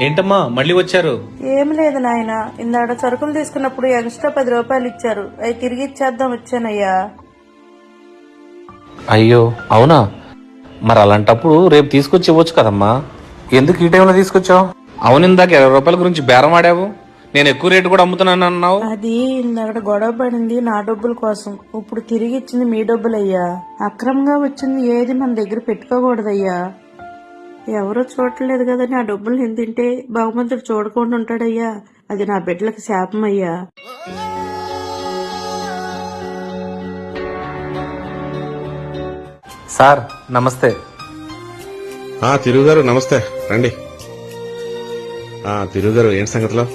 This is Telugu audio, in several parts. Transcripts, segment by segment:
ఏంటమ్మా మళ్ళీ వచ్చారు? ఏం లేదు నాయన ఇందాడ సరుకులు తీసుకున్నప్పుడు ఎక్స్ట్రా పది రూపాయలు ఇచ్చారు. అవి తిరిగి ఇచ్చేద్దాం వచ్చానయ్యా. అయ్యో అవునా? మరి అలాంటప్పుడు రేపు తీసుకొచ్చి ఇవ్వచ్చు కదమ్మా. ఎందుకు ఈ టైంలో తీసుకొచ్చావు? అవును ఇందాక ఇరవై రూపాయల గురించి బేరం ఆడావు. నేను ఎక్కువ రేటు కూడా అమ్ముతున్నాను అన్నావు. అది ఇందాక గొడవ పడింది నా డబ్బుల కోసం. ఇప్పుడు తిరిగి ఇచ్చింది మీ డబ్బులయ్యా. అక్రమంగా వచ్చింది ఏది మన దగ్గర పెట్టుకోకూడదయ్యా. ఎవరో చూడట్లేదు కదా నా డబ్బులు నేను తింటే భగవంతుడు చూడకుండా ఉంటాడయ్యా. అది నా బిడ్డలకు శాపం అయ్యా సార్ నమస్తే. ఆ తిరుగు గారు నమస్తే. రండి. ఆ తిరుగు గారు ఏంటి సంగతిలో?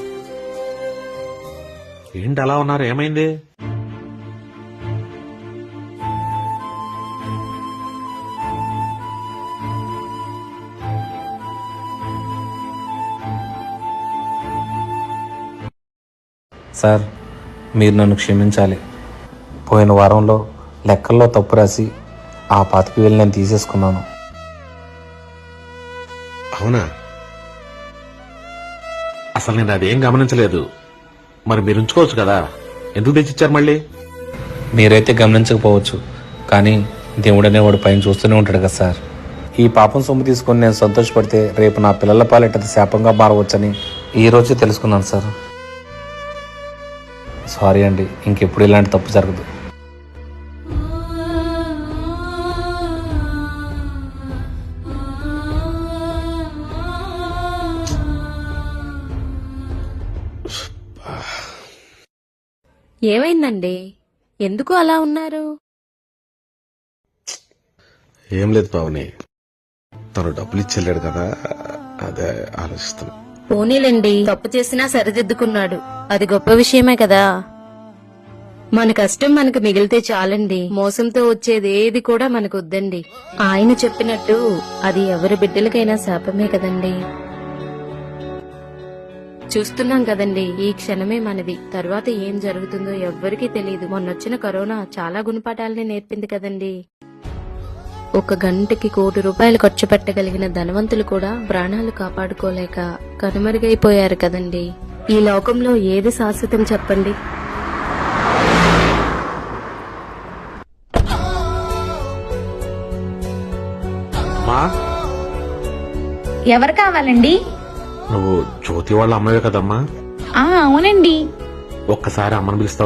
ఏంటి అలా ఉన్నారు? ఏమైంది? సార్ మీరు నన్ను క్షమించాలి. పోయిన వారంలో లెక్కల్లో తప్పు రాసి ఆ పాతిక వేలు నేను తీసేసుకున్నాను. అవునా? అసలు నేను అదేం గమనించలేదు. మరి మీరు ఉంచుకోవచ్చు కదా? ఎందుకు తెచ్చిచ్చారు మళ్ళీ? మీరైతే గమనించకపోవచ్చు కానీ దేవుడు అనేవాడు పైన చూస్తూనే ఉంటాడు కదా సార్. ఈ పాపం సొమ్ము తీసుకొని నేను సంతోషపడితే రేపు నా పిల్లల పాలిట అది శాపంగా మారవచ్చని ఈ రోజే తెలుసుకున్నాను సార్. సారీ అండి ఇంకెప్పుడు ఇలాంటి తప్పు జరగదు. ఏమైందండి? ఎందుకు అలా ఉన్నారు? ఏం లేదు పావని తను డబ్బులు ఇచ్చెళ్ళాడు కదా అదే ఆలోచిస్తాను పోనీలండి తప్పు చేసినా సరిదిద్దుకున్నాడు. అది గొప్ప విషయమే కదా. మన కష్టం మనకు మిగిలితే చాలండి. మోసంతో వచ్చేది ఏది కూడా మనకు వద్దండి ఆయన చెప్పినట్టు అది ఎవరి బిడ్డలకైనా శాపమే కదండి. చూస్తున్నాం కదండి ఈ క్షణమే మనది. తర్వాత ఏం జరుగుతుందో ఎవ్వరికీ తెలియదు మొన్నొచ్చిన కరోనా చాలా గుణపాఠాలని నేర్పింది కదండి. ఒక గంటకి కోటి రూపాయలు ఖర్చు పెట్టగలిగిన ధనవంతులు కూడా ప్రాణాలు కాపాడుకోలేక కనుమరుగైపోయారు కదండి. ఈ లోకంలో ఏది శాశ్వతం చెప్పండి? ఎవరు కావాలండి? నువ్వు జ్యోతి వాళ్ళ అమ్మవే కదమ్మా. ఆ అవునండి. ఒక్కసారి అమ్మని పిలుస్తావు?